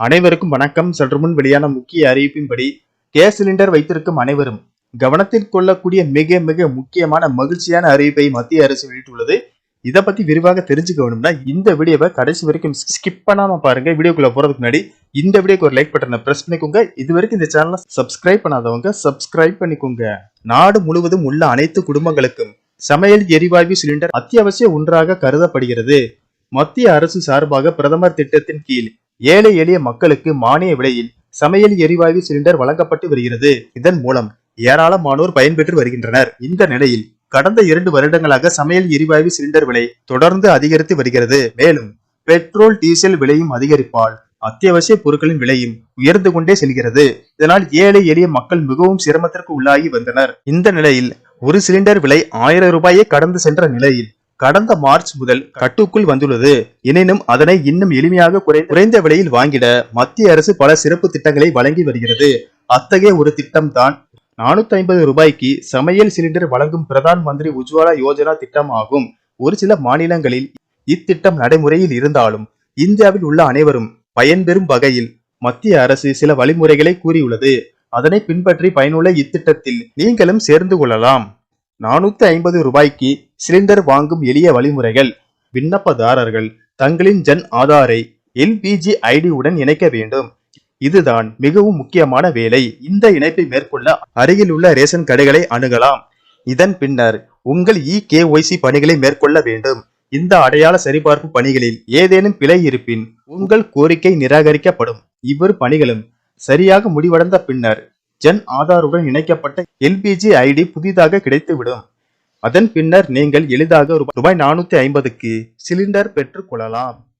அனைவருக்கும் வணக்கம். சற்று முன் வெளியான முக்கிய அறிவிப்பின்படி கேஸ் சிலிண்டர் வைத்திருக்கும் அனைவரும் கவனத்தில் கொள்ளக்கூடிய மிக மிக முக்கியமான மகிழ்ச்சியான அறிவிப்பை மத்திய அரசு வெளியிட்டுள்ளது. இதை பத்தி விரிவாக தெரிஞ்சுக்கணும்னா இந்த வீடியோவை கடைசி வரைக்கும் ஸ்கிப் பண்ணாம பாருங்க. வீடியோக்குள்ள போறதுக்கு முன்னாடி இந்த வீடியோக்கு ஒரு லைக் பட்டனை பிரஸ் பண்ணிக்கோங்க. இது வரைக்கும் இந்த சேனலை சப்ஸ்கிரைப் பண்ணாதவங்க சப்ஸ்கிரைப் பண்ணிக்கோங்க. நாடு முழுவதும் உள்ள அனைத்து குடும்பங்களுக்கும் சமையல் எரிவாயு சிலிண்டர் அத்தியாவசிய ஒன்றாக கருதப்படுகிறது. மத்திய அரசு சார்பாக பிரதமர் திட்டத்தின் கீழ் ஏழை எளிய மக்களுக்கு மானிய விலையில் சமையல் எரிவாயு சிலிண்டர் வழங்கப்பட்டு வருகிறது. இதன் மூலம் ஏராளமானோர் பயன்பெற்று வருகின்றனர். இந்த நிலையில் கடந்த இரண்டு வருடங்களாக சமையல் எரிவாயு சிலிண்டர் விலை தொடர்ந்து அதிகரித்து வருகிறது. மேலும் பெட்ரோல் டீசல் விலையும் அதிகரிப்பால் அத்தியாவசிய பொருட்களின் விலையும் உயர்ந்து கொண்டே செல்கிறது. இதனால் ஏழை எளிய மக்கள் மிகவும் சிரமத்திற்கு உள்ளாகி வந்தனர். இந்த நிலையில் ஒரு சிலிண்டர் விலை ஆயிரம் ரூபாயை கடந்து சென்ற நிலையில் கடந்த மார்ச் முதல் கட்டுக்குள் வந்துள்ளது. எனினும் அதனை இன்னும் எளிமையாக குறை- குறைந்த விலையில் வாங்கிட மத்திய அரசு பல சிறப்பு திட்டங்களை வழங்கி வருகிறது. அத்தகைய ஒரு திட்டம் தான் நானூத்தி ஐம்பது ரூபாய்க்கு சமையல் சிலிண்டர் வழங்கும் பிரதான் மந்திரி உஜ்வாலா யோஜனா திட்டம் ஆகும் ஒரு சில மாநிலங்களில் இத்திட்டம் நடைமுறையில் இருந்தாலும் இந்தியாவில் உள்ள அனைவரும் பயன்பெறும் வகையில் மத்திய அரசு சில வழிமுறைகளை கூறியுள்ளது. அதனை பின்பற்றி பயனுள்ள இத்திட்டத்தில் நீங்களும் சேர்ந்து கொள்ளலாம். நானூத்தி ஐம்பது ரூபாய்க்கு சிலிண்டர் வாங்கும் எளிய வழிமுறைகள். விண்ணப்பதாரர்கள் தங்களின் ஜன் ஆதாரை எல்பிஜி ஐடி உடன் இணைக்க வேண்டும். இதுதான் மிகவும் முக்கியமான வேலை. இந்த இணைப்பை மேற்கொள்ள அருகில் உள்ள ரேஷன் கடைகளை அணுகலாம். இதன் பின்னர் உங்கள் இ கேஒய்சி பணிகளை மேற்கொள்ள வேண்டும். இந்த அடையாள சரிபார்ப்பு பணிகளில் ஏதேனும் பிழை இருப்பின் உங்கள் கோரிக்கை நிராகரிக்கப்படும். இவ்விரு பணிகளும் சரியாக முடிவடைந்த பின்னர் ஜன் ஆதாருடன் இணைக்கப்பட்ட எல்பிஜி ஐடி புதிதாக கிடைத்துவிடும். அதன் பின்னர் நீங்கள் எளிதாக ரூபாய் நானூத்தி ஐம்பதுக்கு சிலிண்டர் பெற்றுக் கொள்ளலாம்.